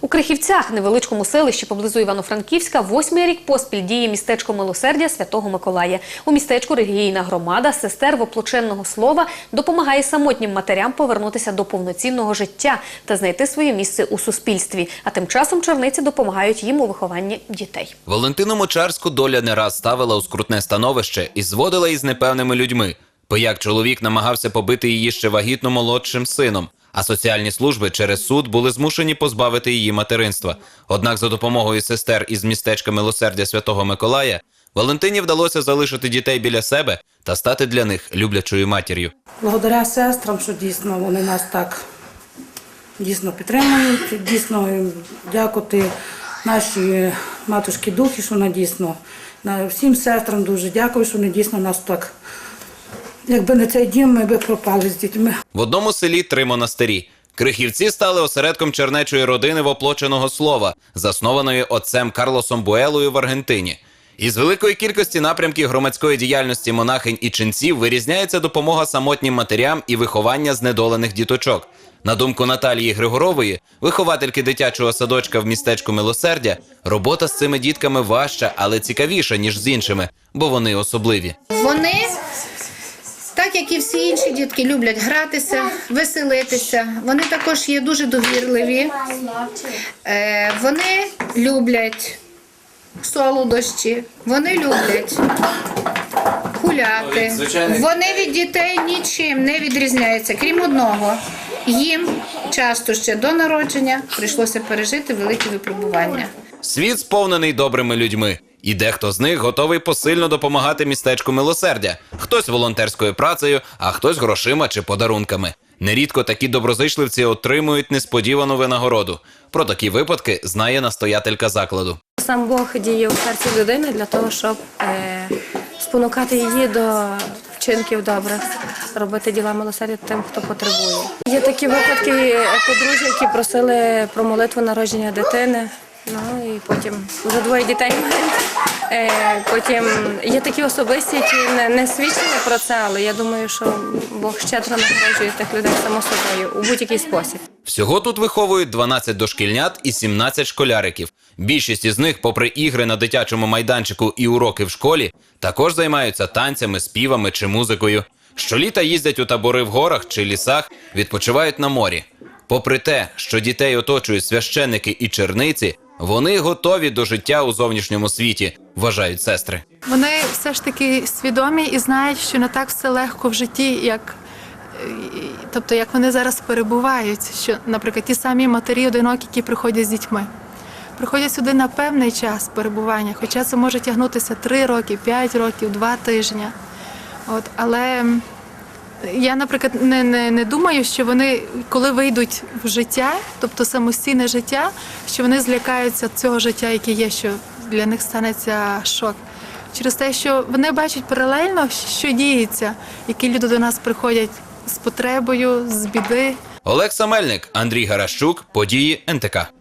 У Крихівцях, невеличкому селищі поблизу Івано-Франківська, восьмий рік поспіль діє містечко Милосердя Святого Миколая. У містечку релігійна громада сестер воплоченного слова допомагає самотнім матерям повернутися до повноцінного життя та знайти своє місце у суспільстві. А тим часом черниці допомагають їм у вихованні дітей. Валентину Мочарську доля не раз ставила у скрутне становище і зводила із непевними людьми. Пияк чоловік намагався побити її ще вагітно молодшим сином. А соціальні служби через суд були змушені позбавити її материнства. Однак, за допомогою сестер із містечка Милосердя Святого Миколая, Валентині вдалося залишити дітей біля себе та стати для них люблячою матір'ю. Благодаря сестрам, що дійсно вони нас так дійсно підтримують. Дійсно дякувати нашій матушці духі, що вона дійсно всім сестрам дуже дякую, що вони дійсно нас так. Якби не цей дім, ми б пропали з дітьми. В одному селі три монастирі. Крихівці стали осередком чернечої родини воплоченого слова, заснованої отцем Карлосом Буелою в Аргентині. Із великої кількості напрямків громадської діяльності монахинь і ченців вирізняється допомога самотнім матерям і виховання знедолених діточок. На думку Наталії Григорової, виховательки дитячого садочка в містечку Милосердя, робота з цими дітками важча, але цікавіша, ніж з іншими, бо вони особливі. Вони, так як і всі інші дітки, люблять гратися, веселитися. Вони також є дуже довірливі. Е, Вони люблять солодощі, вони люблять гуляти. Вони від дітей нічим не відрізняються, крім одного. Їм часто ще до народження прийшлося пережити великі випробування. Світ сповнений добрими людьми, і дехто з них готовий посильно допомагати містечку милосердя. Хтось волонтерською працею, а хтось грошима чи подарунками. Нерідко такі доброзичливці отримують несподівану винагороду. Про такі випадки знає настоятелька закладу. Сам Бог діє у серці людини для того, щоб е, спонукати її до вчинків добрих, робити діла милосердя тим, хто потребує. Є такі випадки е, подружжя, які просили про молитву народження дитини. Ну і потім вже двоє дітей. Е, потім є такі особисті, які не, не свідчили про це, але я думаю, що Бог щедро нагороджує тих людей само собою у будь-який спосіб. Всього тут виховують 12 дошкільнят і 17 школяриків. Більшість із них, попри ігри на дитячому майданчику і уроки в школі, також займаються танцями, співами чи музикою. Щоліта їздять у табори в горах чи лісах, відпочивають на морі. Попри те, що дітей оточують священники і черниці, вони готові до життя у зовнішньому світі, вважають сестри. Вони все ж таки свідомі і знають, що не так все легко в житті, як тобто, як вони зараз перебувають. Що, наприклад, ті самі матері одинокі, які приходять з дітьми. Приходять сюди на певний час перебування, хоча це може тягнутися 3 роки, 5 років, 2 тижні. От, але я, наприклад, не, не, не думаю, що вони, коли вийдуть в життя, тобто самостійне життя, що вони злякаються цього життя, яке є, що для них станеться шок. Через те, що вони бачать паралельно, що діється, які люди до нас приходять з потребою, з біди. Олег Самельник, Андрій Гаращук, події НТК.